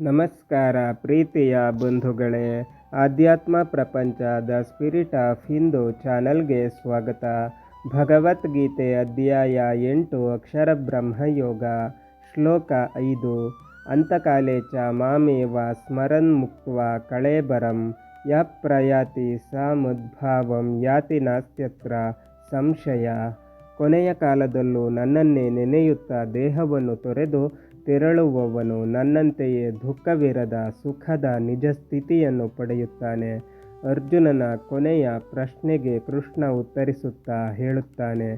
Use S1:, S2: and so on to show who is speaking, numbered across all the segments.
S1: ನಮಸ್ಕಾರ ಪ್ರೀತಿಯ ಬಂಧುಗಳೇ, ಆಧ್ಯಾತ್ಮ ಪ್ರಪಂಚ ದ ಸ್ಪಿರಿಟ್ ಆಫ್ ಹಿಂದೂ ಚಾನಲ್ಗೆ ಸ್ವಾಗತ. ಭಗವದ್ಗೀತೆ ಅಧ್ಯಾಯ ಎಂಟು, ಅಕ್ಷರ ಬ್ರಹ್ಮಯೋಗ, ಶ್ಲೋಕ ಐದು. ಅಂತಕಾಲೇ ಚ ಮಾಮೇವ ಸ್ಮರನ್ ಮುಕ್ತ್ವ ಕಳೇಬರಂ, ಯ ಪ್ರಯಾತಿ ಸ ಯಾತಿ ನಾಸ್ತ್ಯತ್ರ ಸಂಶಯ. ಕೊನೆಯ ಕಾಲದಲ್ಲೂ ನನ್ನನ್ನೇ ನೆನೆಯುತ್ತಾ ದೇಹವನ್ನು ತೊರೆದು ತೆರಳುವವನು ನನ್ನಂತೆಯೇ ದುಃಖವಿರದ ಸುಖದ ನಿಜ ಸ್ಥಿತಿಯನ್ನು ಪಡೆಯುತ್ತಾನೆ. ಅರ್ಜುನನ ಕೊನೆಯ ಪ್ರಶ್ನೆಗೆ ಕೃಷ್ಣ ಉತ್ತರಿಸುತ್ತಾ ಹೇಳುತ್ತಾನೆ,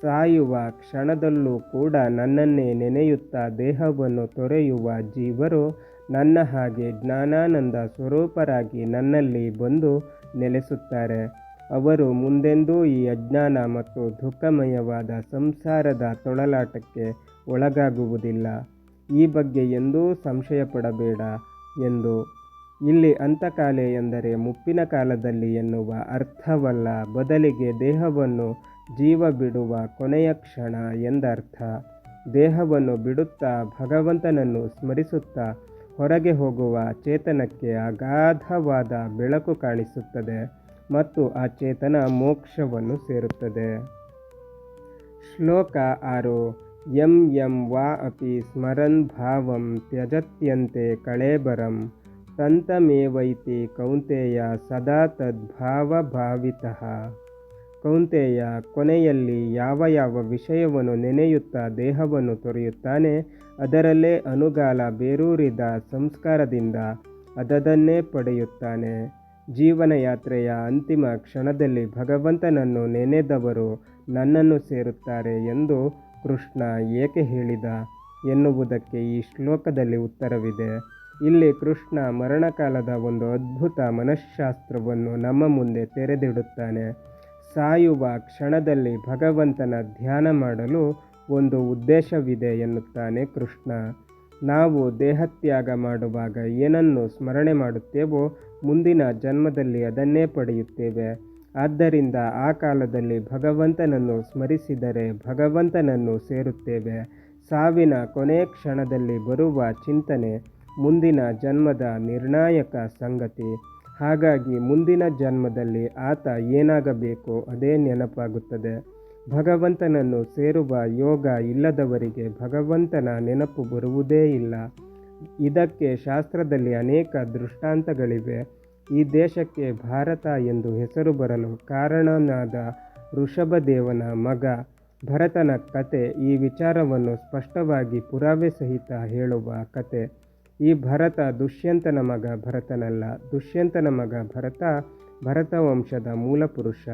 S1: ಸಾಯುವ ಕ್ಷಣದಲ್ಲೂ ಕೂಡ ನನ್ನನ್ನೇ ನೆನೆಯುತ್ತಾ ದೇಹವನ್ನು ತೊರೆಯುವ ಜೀವರು ನನ್ನ ಹಾಗೆ ಜ್ಞಾನಾನಂದ ಸ್ವರೂಪರಾಗಿ ನನ್ನಲ್ಲಿ ಬಂದು ನೆಲೆಸುತ್ತಾರೆ. ಅವರು ಮುಂದೆಂದೂ ಈ ಅಜ್ಞಾನ ಮತ್ತು ದುಃಖಮಯವಾದ ಸಂಸಾರದ ತೊಳಲಾಟಕ್ಕೆ ಒಳಗಾಗುವುದಿಲ್ಲ. ಈ ಬಗ್ಗೆ ಎಂದೂ ಸಂಶಯಪಡಬೇಡ ಎಂದು. ಇಲ್ಲಿ ಅಂತಕಾಲೆ ಎಂದರೆ ಮುಪ್ಪಿನ ಕಾಲದಲ್ಲಿ ಎನ್ನುವ ಅರ್ಥವಲ್ಲ, ಬದಲಿಗೆ ದೇಹವನ್ನು ಜೀವ ಬಿಡುವ ಕೊನೆಯ ಕ್ಷಣ ಎಂದರ್ಥ. ದೇಹವನ್ನು ಬಿಡುತ್ತಾ ಭಗವಂತನನ್ನು ಸ್ಮರಿಸುತ್ತಾ ಹೊರಗೆ ಹೋಗುವ ಚೇತನಕ್ಕೆ ಅಗಾಧವಾದ ಬೆಳಕು ಕಾಣಿಸುತ್ತದೆ ಮತ್ತು ಆ ಚೇತನ ಮೋಕ್ಷವನ್ನು ಸೇರುತ್ತದೆ. ಶ್ಲೋಕ ಆರು. ಯಂ ಯಂ ವಾ ಅಪಿ ಸ್ಮರನ್ ಭಾವಂ ತ್ಯಜತ್ಯಂತೆ ಕಳೇಬರಂ ತಂತಮೇವೈತಿ ಕೌಂತೆಯ ಸದಾ ತದ್ಭಾವಭಾವಿತಃ ಕೌಂತೆಯ ಕೊನೆಯಲ್ಲಿ ಯಾವ ಯಾವ ವಿಷಯವನ್ನು ನೆನೆಯುತ್ತಾ ದೇಹವನ್ನು ತೊರೆಯುತ್ತಾನೆ ಅದರಲ್ಲೇ ಅನುಗಾಲ ಬೇರೂರಿದ ಸಂಸ್ಕಾರದಿಂದ ಅದದನ್ನೇ ಪಡೆಯುತ್ತಾನೆ ಜೀವನ ಯಾತ್ರೆಯ ಅಂತಿಮ ಕ್ಷಣದಲ್ಲಿ ಭಗವಂತನನ್ನು ನೆನೆದವರು ನನ್ನನ್ನು ಸೇರುತ್ತಾರೆ ಎಂದು ಕೃಷ್ಣ ಏಕೆ ಹೇಳಿದ? ಎನ್ನುವುದಕ್ಕೆ ಈ ಶ್ಲೋಕದಲ್ಲಿ ಉತ್ತರವಿದೆ. ಇಲ್ಲಿ ಕೃಷ್ಣ ಮರಣಕಾಲದ ಒಂದು ಅದ್ಭುತ ಮನಃಶಾಸ್ತ್ರವನ್ನು ನಮ್ಮ ಮುಂದೆ ತೆರೆದಿಡುತ್ತಾನೆ. ಸಾಯುವ ಕ್ಷಣದಲ್ಲಿ ಭಗವಂತನ ಧ್ಯಾನ ಮಾಡಲು ಒಂದು ಉದ್ದೇಶವಿದೆ ಎನ್ನುತ್ತಾನೆ ಕೃಷ್ಣ. ನಾವು ದೇಹತ್ಯಾಗ ಮಾಡುವಾಗ ಏನನ್ನು ಸ್ಮರಣೆ ಮಾಡುತ್ತೇವೋ ಮುಂದಿನ ಜನ್ಮದಲ್ಲಿ ಅದನ್ನೇ ಪಡೆಯುತ್ತೇವೆ. ಆದ್ದರಿಂದ ಆ ಕಾಲದಲ್ಲಿ ಭಗವಂತನನ್ನು ಸ್ಮರಿಸಿದರೆ ಭಗವಂತನನ್ನು ಸೇರುತ್ತೇವೆ. ಸಾವಿನ ಕೊನೆ ಕ್ಷಣದಲ್ಲಿ ಬರುವ ಚಿಂತನೆ, ಮುಂದಿನ ಜನ್ಮದ ನಿರ್ಣಾಯಕ ಸಂಗತಿ. ಹಾಗಾಗಿ ಮುಂದಿನ ಜನ್ಮದಲ್ಲಿ ಆತ ಏನಾಗಬೇಕು ಅದೇ ನೆನಪಾಗುತ್ತದೆ. ಭಗವಂತನನ್ನು ಸೇರುವ ಯೋಗ ಇಲ್ಲದವರಿಗೆ ಭಗವಂತನ ನೆನಪು ಬರುವುದೇ ಇಲ್ಲ. ಇದಕ್ಕೆ ಶಾಸ್ತ್ರದಲ್ಲಿ ಅನೇಕ ದೃಷ್ಟಾಂತಗಳಿವೆ. ಈ ದೇಶಕ್ಕೆ ಭಾರತ ಎಂದು ಹೆಸರು ಬರಲು ಕಾರಣನಾದ ಋಷಭದೇವನ ಮಗ ಭರತನ ಕತೆ ಈ ವಿಚಾರವನ್ನು ಸ್ಪಷ್ಟವಾಗಿ ಪುರಾವೆ ಸಹಿತ ಹೇಳುವ ಕತೆ. ಈ ಭರತ ದುಷ್ಯಂತನ ಮಗ ಭರತನಲ್ಲ, ದುಷ್ಯಂತನ ಮಗ ಭರತ ಭರತ ವಂಶದ ಮೂಲಪುರುಷ.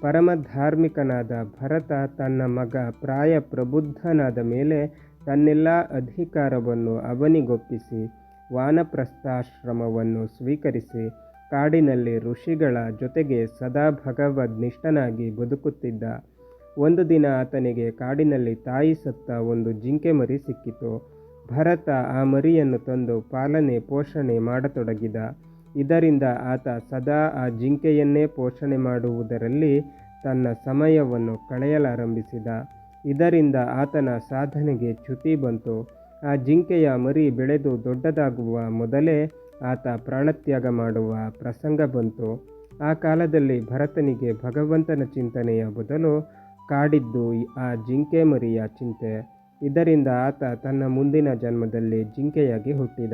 S1: ಪರಮ ಧಾರ್ಮಿಕನಾದ ಭರತ ತನ್ನ ಮಗ ಪ್ರಾಯ ಪ್ರಬುದ್ಧನಾದ ಮೇಲೆ ತನ್ನೆಲ್ಲ ಅಧಿಕಾರವನ್ನು ಅವನಿಗೊಪ್ಪಿಸಿ. ವಾನಪ್ರಸ್ಥಾಶ್ರಮವನ್ನು ಸ್ವೀಕರಿಸಿ ಕಾಡಿನಲ್ಲಿ ಋಷಿಗಳ ಜೊತೆಗೆ ಸದಾ ಭಗವದ್ನಿಷ್ಠನಾಗಿ ಬದುಕುತ್ತಿದ್ದ. ಒಂದು ದಿನ ಆತನಿಗೆ ಕಾಡಿನಲ್ಲಿ ತಾಯಿ ಸತ್ತ ಒಂದು ಜಿಂಕೆ ಮರಿ ಸಿಕ್ಕಿತು. ಭರತ ಆ ಮರಿಯನ್ನು ತಂದು ಪಾಲನೆ, ಪೋಷಣೆ ಮಾಡತೊಡಗಿದ. ಇದರಿಂದ ಆತ ಸದಾ ಆ ಜಿಂಕೆಯನ್ನೇ ಪೋಷಣೆ ಮಾಡುವುದರಲ್ಲಿ ತನ್ನ ಸಮಯವನ್ನು ಕಳೆಯಲಾರಂಭಿಸಿದ. ಇದರಿಂದ ಆತನ ಸಾಧನೆಗೆ ಚ್ಯುತಿ ಬಂತು. ಆ ಜಿಂಕೆಯ ಮರಿ ಬೆಳೆದು ದೊಡ್ಡದಾಗುವ ಮೊದಲೇ ಆತ ಪ್ರಾಣತ್ಯಾಗ ಮಾಡುವ ಪ್ರಸಂಗ ಬಂತು. ಆ ಕಾಲದಲ್ಲಿ ಭರತನಿಗೆ ಭಗವಂತನ ಚಿಂತನೆಯ ಬದಲು ಕಾಡಿದ್ದು ಆ ಜಿಂಕೆ ಮರಿಯ ಚಿಂತೆ. ಇದರಿಂದ ಆತ ತನ್ನ ಮುಂದಿನ ಜನ್ಮದಲ್ಲಿ ಜಿಂಕೆಯಾಗಿ ಹುಟ್ಟಿದ.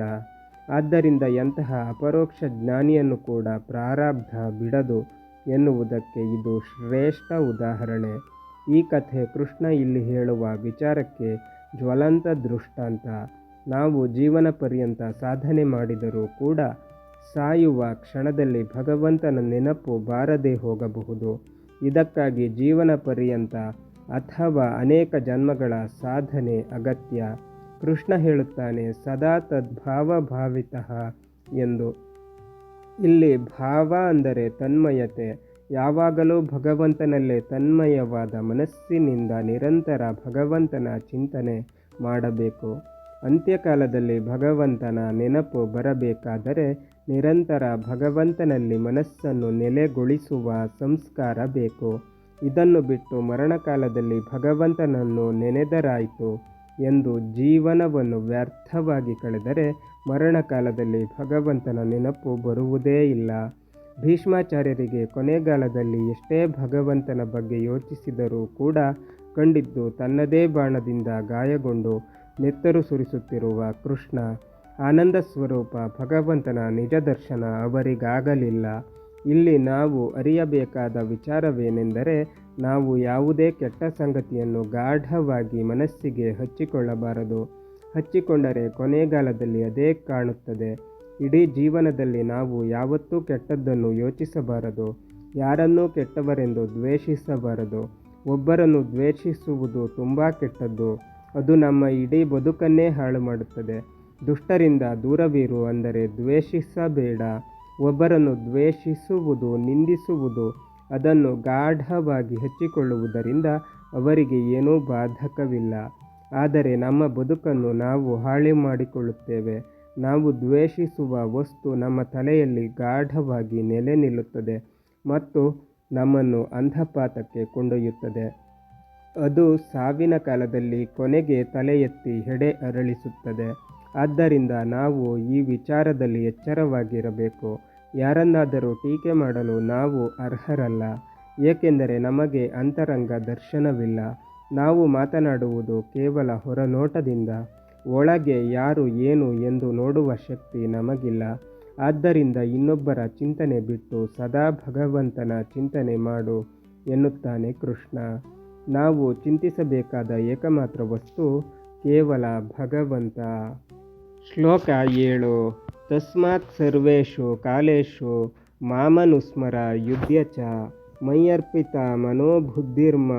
S1: ಆದ್ದರಿಂದ ಎಂತಹ ಅಪರೋಕ್ಷ ಜ್ಞಾನಿಯನ್ನು ಕೂಡ ಪ್ರಾರಬ್ಧ ಬಿಡದು ಎನ್ನುವುದಕ್ಕೆ ಇದು ಶ್ರೇಷ್ಠ ಉದಾಹರಣೆ. ಈ ಕಥೆ ಕೃಷ್ಣ ಇಲ್ಲಿ ಹೇಳುವ ವಿಚಾರಕ್ಕೆ ಜ್ವಲಂತ ದೃಷ್ಟಾಂತ ನಾವು ಜೀವನ ಪರ್ಯಂತ ಸಾಧನೆ ಮಾಡಿದರೂ ಕೂಡ ಸಾಯುವ ಕ್ಷಣದಲ್ಲಿ ಭಗವಂತನ ನೆನಪು ಬಾರದೇ ಹೋಗಬಹುದು. ಇದಕ್ಕಾಗಿ ಜೀವನ ಪರ್ಯಂತ ಅಥವಾ ಅನೇಕ ಜನ್ಮಗಳ ಸಾಧನೆ ಅಗತ್ಯ. ಕೃಷ್ಣ ಹೇಳುತ್ತಾನೆ, ಸದಾ ತದ್ಭಾವಭಾವಿತಃ ಎಂದು. ಇಲ್ಲಿ ಭಾವ ಅಂದರೆ ತನ್ಮಯತೆ. ಯಾವಾಗಲೂ ಭಗವಂತನಲ್ಲೇ ತನ್ಮಯವಾದ ಮನಸ್ಸಿನಿಂದ ನಿರಂತರ ಭಗವಂತನ ಚಿಂತನೆ ಮಾಡಬೇಕು. ಅಂತ್ಯಕಾಲದಲ್ಲಿ ಭಗವಂತನ ನೆನಪು ಬರಬೇಕಾದರೆ ನಿರಂತರ ಭಗವಂತನಲ್ಲಿ ಮನಸ್ಸನ್ನು ನೆಲೆಗೊಳಿಸುವ ಸಂಸ್ಕಾರ ಬೇಕು. ಇದನ್ನು ಬಿಟ್ಟು ಮರಣಕಾಲದಲ್ಲಿ ಭಗವಂತನನ್ನು ನೆನೆದರಾಯಿತು ಎಂದು ಜೀವನವನ್ನು ವ್ಯರ್ಥವಾಗಿ ಕಳೆದರೆ ಮರಣಕಾಲದಲ್ಲಿ ಭಗವಂತನ ನೆನಪು ಬರುವುದೇ ಇಲ್ಲ. ಭೀಷ್ಮಾಚಾರ್ಯರಿಗೆ ಕೊನೆಗಾಲದಲ್ಲಿ ಎಷ್ಟೇ ಭಗವಂತನ ಬಗ್ಗೆ ಯೋಚಿಸಿದರೂ ಕೂಡ ಕಂಡಿದ್ದು ತನ್ನದೇ ಬಾಣದಿಂದ ಗಾಯಗೊಂಡು ನೆತ್ತರು ಸುರಿಸುತ್ತಿರುವ ಕೃಷ್ಣ ಆನಂದ ಸ್ವರೂಪ ಭಗವಂತನ ನಿಜ ದರ್ಶನ ಅವರಿಗಾಗಲಿಲ್ಲ. ಇಲ್ಲಿ ನಾವು ಅರಿಯಬೇಕಾದ ವಿಚಾರವೇನೆಂದರೆ ನಾವು ಯಾವುದೇ ಕೆಟ್ಟ ಸಂಗತಿಯನ್ನು ಗಾಢವಾಗಿ ಮನಸ್ಸಿಗೆ ಹಚ್ಚಿಕೊಳ್ಳಬಾರದು. ಹಚ್ಚಿಕೊಂಡರೆ ಕೊನೆಗಾಲದಲ್ಲಿ ಅದೇ ಕಾಣುತ್ತದೆ. ಇಡೀ ಜೀವನದಲ್ಲಿ ನಾವು ಯಾವತ್ತೂ ಕೆಟ್ಟದ್ದನ್ನು ಯೋಚಿಸಬಾರದು. ಯಾರನ್ನೂ ಕೆಟ್ಟವರೆಂದು ದ್ವೇಷಿಸಬಾರದು. ಒಬ್ಬರನ್ನು ದ್ವೇಷಿಸುವುದು ತುಂಬ ಕೆಟ್ಟದ್ದು. ಅದು ನಮ್ಮ ಇಡೀ ಬದುಕನ್ನೇ ಹಾಳು ಮಾಡುತ್ತದೆ. ದುಷ್ಟರಿಂದ ದೂರವಿರು ಅಂದರೆ ದ್ವೇಷಿಸಬೇಡ. ಒಬ್ಬರನ್ನು ದ್ವೇಷಿಸುವುದು, ನಿಂದಿಸುವುದು, ಅದನ್ನು ಗಾಢವಾಗಿ ಹಚ್ಚಿಕೊಳ್ಳುವುದರಿಂದ ಅವರಿಗೆ ಏನೂ ಬಾಧಕವಿಲ್ಲ. ಆದರೆ ನಮ್ಮ ಬದುಕನ್ನು ನಾವು ಹಾಳೆ ಮಾಡಿಕೊಳ್ಳುತ್ತೇವೆ. ನಾವು ದ್ವೇಷಿಸುವ ವಸ್ತು ನಮ್ಮ ತಲೆಯಲ್ಲಿ ಗಾಢವಾಗಿ ನೆಲೆ ನಿಲ್ಲುತ್ತದೆ ಮತ್ತು ನಮ್ಮನ್ನು ಅಂಧಪಾತಕ್ಕೆ ಕೊಂಡೊಯ್ಯುತ್ತದೆ. ಅದು ಸಾವಿನ ಕಾಲದಲ್ಲಿ ಕೊನೆಗೆ ತಲೆ ಎತ್ತಿ ಹೆಡೆ ಅರಳಿಸುತ್ತದೆ. ಆದ್ದರಿಂದ ನಾವು ಈ ವಿಚಾರದಲ್ಲಿ ಎಚ್ಚರವಾಗಿರಬೇಕು. ಯಾರನ್ನಾದರೂ ಟೀಕೆ ಮಾಡಲು ನಾವು ಅರ್ಹರಲ್ಲ, ಏಕೆಂದರೆ ನಮಗೆ ಅಂತರಂಗ ದರ್ಶನವಿಲ್ಲ. ನಾವು ಮಾತನಾಡುವುದು ಕೇವಲ ಹೊರನೋಟದಿಂದ. ಒಳಗೆ ಯಾರು ಏನು ಎಂದು ನೋಡುವ ಶಕ್ತಿ ನಮಗಿಲ್ಲ. ಆದ್ದರಿಂದ ಇನ್ನೊಬ್ಬರ ಚಿಂತನೆ ಬಿಟ್ಟು ಸದಾ ಭಗವಂತನ ಚಿಂತನೆ ಮಾಡು ಎನ್ನುತ್ತಾನೆ ಕೃಷ್ಣ. ನಾವು ಚಿಂತಿಸಬೇಕಾದ ಏಕಮಾತ್ರ ವಸ್ತು ಕೇವಲ ಭಗವಂತ. ಶ್ಲೋಕ ಏಳು. ತಸ್ಮಾತ್ ಸರ್ವೇಷು ಕಾಲೇಶು ಮಾಮನುಸ್ಮರ ಯುದ್ಧ ಚ ಮೈಯರ್ಪಿತ ಮನೋಬುದ್ಧಿರ್ಮ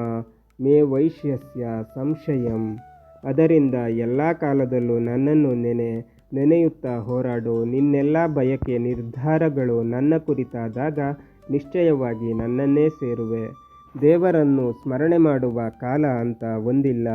S1: ಮೇ ವೈಶ್ಯಸ್ಯ ಸಂಶಯಂ. ಅದರಿಂದ ಎಲ್ಲ ಕಾಲದಲ್ಲೂ ನನ್ನನ್ನು ನೆನೆ, ನೆನೆಯುತ್ತಾ ಹೋರಾಡು. ನಿನ್ನೆಲ್ಲ ಬಯಕೆ ನಿರ್ಧಾರಗಳು ನನ್ನ ಕುರಿತಾದಾಗ ನಿಶ್ಚಯವಾಗಿ ನನ್ನನ್ನೇ ಸೇರುವೆ. ದೇವರನ್ನು ಸ್ಮರಣೆ ಮಾಡುವ ಕಾಲ ಅಂತ ಒಂದಿಲ್ಲ.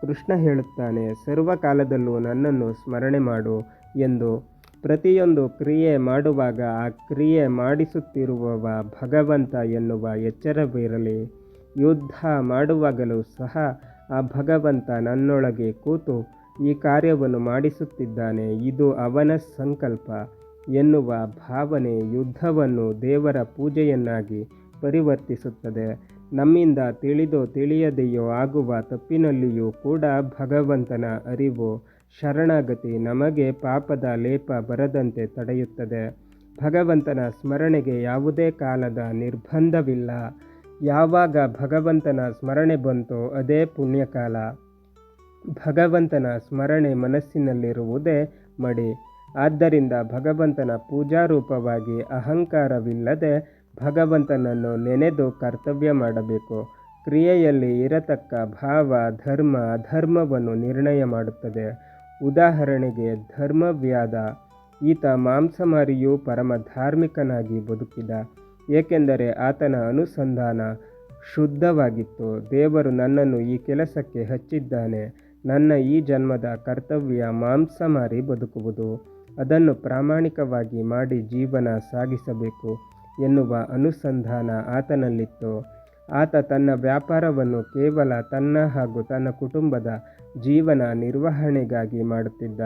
S1: ಕೃಷ್ಣ ಹೇಳುತ್ತಾನೆ ಸರ್ವಕಾಲದಲ್ಲೂ ನನ್ನನ್ನು ಸ್ಮರಣೆ ಮಾಡು ಎಂದು. ಪ್ರತಿಯೊಂದು ಕ್ರಿಯೆ ಮಾಡುವಾಗ ಆ ಕ್ರಿಯೆ ಮಾಡಿಸುತ್ತಿರುವವ ಭಗವಂತ ಎನ್ನುವ ಎಚ್ಚರವಿರಲಿ. ಯುದ್ಧ ಮಾಡುವಾಗಲೂ ಸಹ ಆ ಭಗವಂತ ನನ್ನೊಳಗೆ ಕೂತು ಈ ಕಾರ್ಯವನ್ನು ಮಾಡಿಸುತ್ತಿದ್ದಾನೆ. ಇದು ಅವನ ಸಂಕಲ್ಪ. ಎನ್ನುವ ಭಾವನೆ ಯುದ್ಧವನ್ನು ದೇವರ ಪೂಜೆಯನ್ನಾಗಿ ಪರಿವರ್ತಿಸುತ್ತದೆ. ನಮ್ಮಿಂದ ತಿಳಿದೋ ತಿಳಿಯದೆಯೋ ಆಗುವ ತಪ್ಪಿನಲ್ಲಿಯೂ ಕೂಡ ಭಗವಂತನ ಅರಿವು, ಶರಣಾಗತಿ ನಮಗೆ ಪಾಪದ ಲೇಪ ಬರದಂತೆ ತಡೆಯುತ್ತದೆ. ಭಗವಂತನ ಸ್ಮರಣೆಗೆ ಯಾವುದೇ ಕಾಲದ ನಿರ್ಬಂಧವಿಲ್ಲ. ಯಾವಾಗ ಭಗವಂತನ ಸ್ಮರಣೆ ಬಂತೋ ಅದೇ ಪುಣ್ಯಕಾಲ. ಭಗವಂತನ ಸ್ಮರಣೆ ಮನಸ್ಸಿನಲ್ಲಿರುವುದೇ ಮಡಿ. ಆದ್ದರಿಂದ ಭಗವಂತನ ಪೂಜಾರೂಪವಾಗಿ ಅಹಂಕಾರವಿಲ್ಲದೆ ಭಗವಂತನನ್ನು ನೆನೆದು ಕರ್ತವ್ಯ ಮಾಡಬೇಕು. ಕ್ರಿಯೆಯಲ್ಲಿ ಇರತಕ್ಕ ಭಾವ, ಧರ್ಮ, ಅಧರ್ಮವನ್ನು ನಿರ್ಣಯ ಮಾಡುತ್ತದೆ. ಉದಾಹರಣೆಗೆ ಧರ್ಮವ್ಯಾದ. ಈತ ಮಾಂಸಮಾರಿಯು ಪರಮ ಧಾರ್ಮಿಕನಾಗಿ ಬದುಕಿದ. ಏಕೆಂದರೆ ಆತನ ಅನುಸಂಧಾನ ಶುದ್ಧವಾಗಿತ್ತು. ದೇವರು ನನ್ನನ್ನು ಈ ಕೆಲಸಕ್ಕೆ ಹಚ್ಚಿದ್ದಾನೆ. ನನ್ನ ಈ ಜನ್ಮದ ಕರ್ತವ್ಯ ಮಾಂಸ ಮಾರಿ ಬದುಕುವುದು. ಅದನ್ನು ಪ್ರಾಮಾಣಿಕವಾಗಿ ಮಾಡಿ ಜೀವನ ಸಾಗಿಸಬೇಕು ಎನ್ನುವ ಅನುಸಂಧಾನ ಆತನಲ್ಲಿತ್ತು. ಆತ ತನ್ನ ವ್ಯಾಪಾರವನ್ನು ಕೇವಲ ತನ್ನ ಹಾಗೂ ತನ್ನ ಕುಟುಂಬದ ಜೀವನ ನಿರ್ವಹಣೆಗಾಗಿ ಮಾಡುತ್ತಿದ್ದ.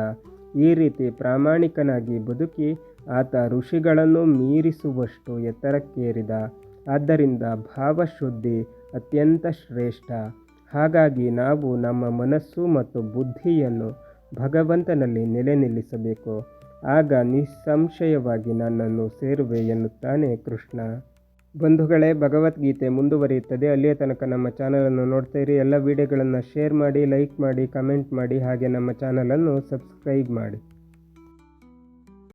S1: ಈ ರೀತಿ ಪ್ರಾಮಾಣಿಕನಾಗಿ ಬದುಕಿ ಆತ ಋಷಿಗಳನ್ನು ಮೀರಿಸುವಷ್ಟು ಎತ್ತರಕ್ಕೇರಿದ. ಆದ್ದರಿಂದ ಭಾವಶುದ್ಧಿ ಅತ್ಯಂತ ಶ್ರೇಷ್ಠ. ಹಾಗಾಗಿ ನಾವು ನಮ್ಮ ಮನಸ್ಸು ಮತ್ತು ಬುದ್ಧಿಯನ್ನು ಭಗವಂತನಲ್ಲಿ ನೆಲೆ ನಿಲ್ಲಿಸಬೇಕು ಆಗ ನಿಸ್ಸಂಶಯವಾಗಿ ನನ್ನನ್ನು ಸೇರುವೆ ಎನ್ನುತ್ತಾನೆ ಕೃಷ್ಣ. ಬಂಧುಗಳೇ, ಭಗವದ್ಗೀತೆ ಮುಂದುವರಿಯುತ್ತದೆ. ಅಲ್ಲಿಯ ತನಕ ನಮ್ಮ ಚಾನಲನ್ನು ನೋಡ್ತಾ ಇರಿ ಎಲ್ಲ ವಿಡಿಯೋಗಳನ್ನು ಶೇರ್ ಮಾಡಿ, ಲೈಕ್ ಮಾಡಿ, ಕಮೆಂಟ್ ಮಾಡಿ, ಹಾಗೆ ನಮ್ಮ ಚಾನಲನ್ನು ಸಬ್ಸ್ಕ್ರೈಬ್ ಮಾಡಿ.